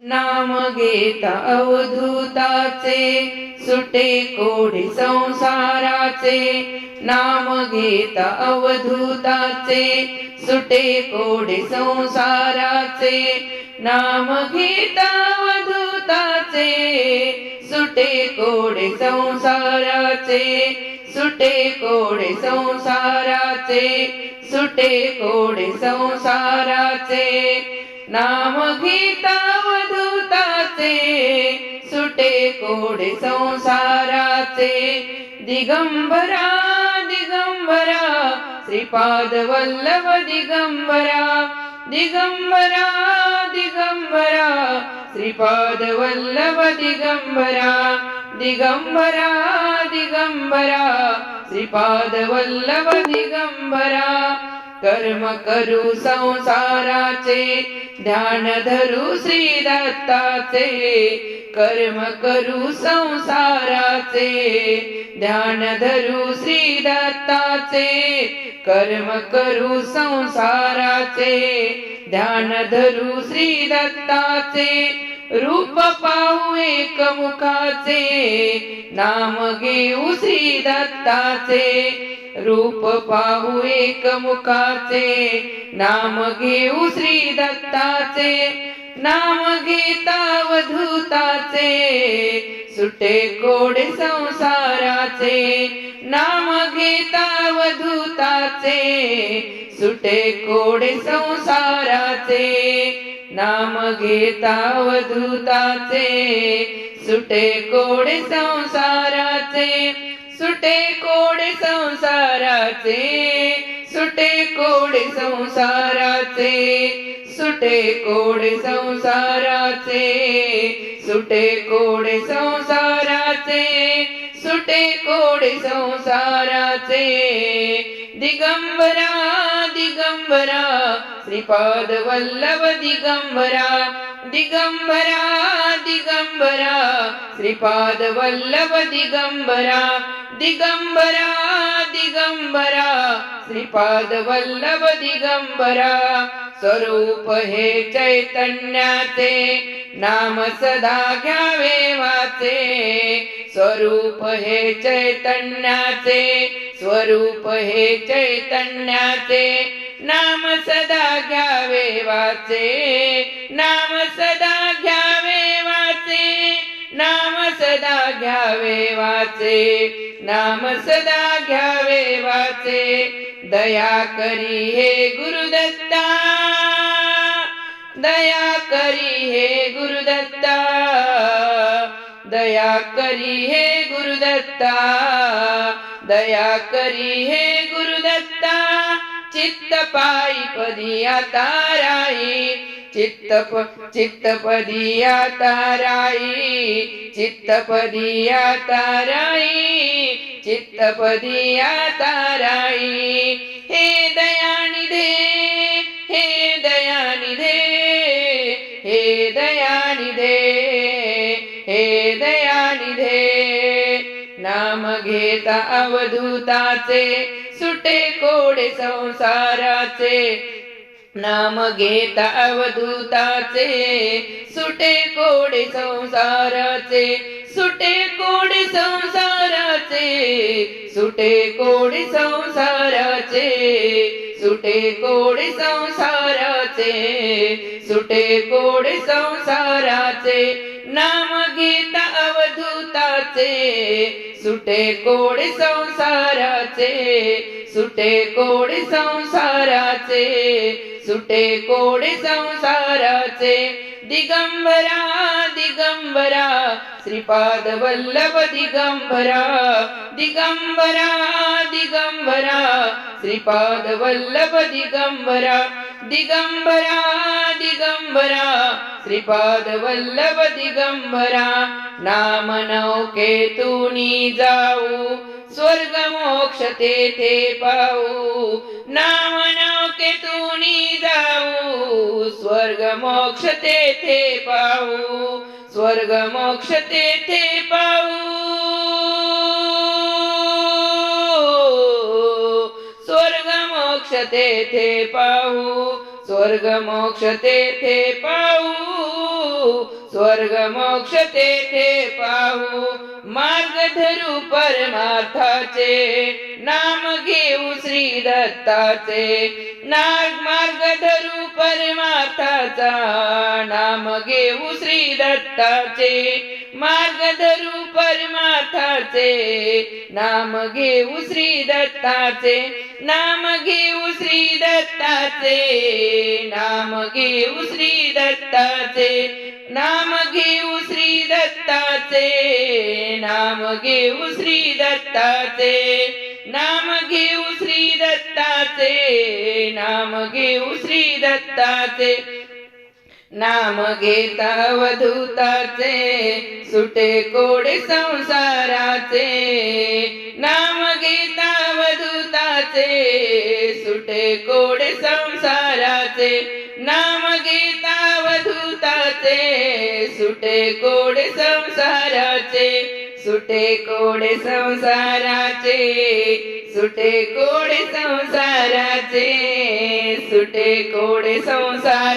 नाम घेता अवधूताचे सुटे कोडे संसाराचे. नाम घेता अवधूताचे सुटे कोडे संसाराचे. नाम घेता अवधूताचे सुटे कोडे संसाराचे. सुटे कोडे संसाराचे सुटे कोडे संसाराचे. नाम घेता सुटे कोडे संसाराचे. दिगंबरा दिगंबरा श्रीपाद वल्लभ दिगंबरा. दिगंबरा दिगंबरा श्रीपाद वल्लभ दिगंबरा. दिगंबरा दिगंबरा श्रीपाद वल्लभ दिगंबरा. कर्म करू संसाराचे ध्यान धरू श्री दत्ताचे कर्म करू संसाराचे ध्यान धरू श्री दत्ताचे कर्म करू संसाराचे ध्यान धरू श्री दत्ताचे रूप पाहू एक मुखाचे नाम घेऊ श्री दत्ताचे रूप पाहू एक मुखाचे नाम घेऊ श्री दत्ताचे नाम घेता वधूताचे सुटे कोड संसाराचे. नाम घेता वधूताचे सुटे कोड संसाराचे. नाम घेता वधूताचे सुटे कोड संसाराचे. सुटे कोड संसाराचे सुटे कोड संसाराचे. सुटे कोडे संसाराचे सुटे कोडे संसाराचे सुटे कोडे संसाराचे. दिगंबरा दिगंबरा श्रीपाद वल्लभ दिगंबरा दिगंबरा दिगंबरा श्रीपाद वल्लभ दिगंबरा दिगंबरा दिगंबरा श्रीपाद वल्लभ दिगंबरा. स्वरूप हे चैतन्याचे नाम सदा घ्यावे वाचे. स्वरूप हे चैतन्याचे स्वरूप हे चैतन्याचे नाम सदा घ्यावे वाचे. नाम सदा घ्या सदा घ्यावे वाचे. नाम सदा घ्यावे वाचे. दया करी हे गुरुदत्ता. दया करी हे गुरुदत्ता. दया करी हे गुरुदत्ता. दया करी हे गुरुदत्ता. चित्त पायी पदी आता राई चित्तप चित्तपदी ताराई चित्तपदिया चित्तपदी चित्तपदिया ताराई चित्तपदी हे दयानिधे हे दयानिधे हे दयानिधे हे दयानिधे नाम घेता अवधूताचे सुटे कोडे संसाराचे नाम घेता अवधूताचे सुटे कोडे संसाराचे सुटे कोडे संसाराचे सुटे कोडे संसाराचे सुटे कोडे संसाराचे सुटे कोडे संसाराचे नाम घेता अवधूताचे सुटे कोडे संसाराचे सुटे कोडे संसाराचे सुटे कोडे संसाराचे. दिगंबरा दिगंबरा श्रीपाद वल्लभ दिगंबरा. दिगंबरा दिगंबरा श्रीपाद वल्लभ दिगंबरा. दिगंबरा दिगंबरा श्रीपाद वल्लभ दिगंबरा नाम नौके तुनी जाऊ स्वर्ग मोक्ष तेथे पाऊ. नाम नौके तुनी जाऊ स्वर्ग मोक्ष तेथे पाऊ. स्वर्ग मोक्ष तेथे पाऊ. स्वर्ग मोक्ष तेथे पाऊ. स्वर्गमोक्षे थे पा स्वर्गमोक्षे थे पाऊ। धरू परमार्थाचे नाम घेऊ श्री दत्ताचे. नाग मार्ग धरू परमार्थाचा नाम घेऊ श्री दत्ताचे. मार्ग धरू परमार्थाचे नाम घेऊ श्री दत्ताचे. नाम घेऊ श्री दत्ताचे नाम घेऊ श्री दत्ताचे. नाम घेऊ श्री दत्ताचे. नाम घेऊ श्री दत्ताचे. नाम घेऊ श्री दत्ताचे. नाम घेऊ श्री दत्ताचे. नाम घेता वधूताचे. सुटे कोडे संसाराचे. नाम घेता वधूताचे. सुटे कोडे संसाराचे. नाम घेता वधूताचे. सुटे कोडे संसाराचे. सुटे कोडे संसाराचे सुटे कोडे संसाराचे सुटे कोडे संसारा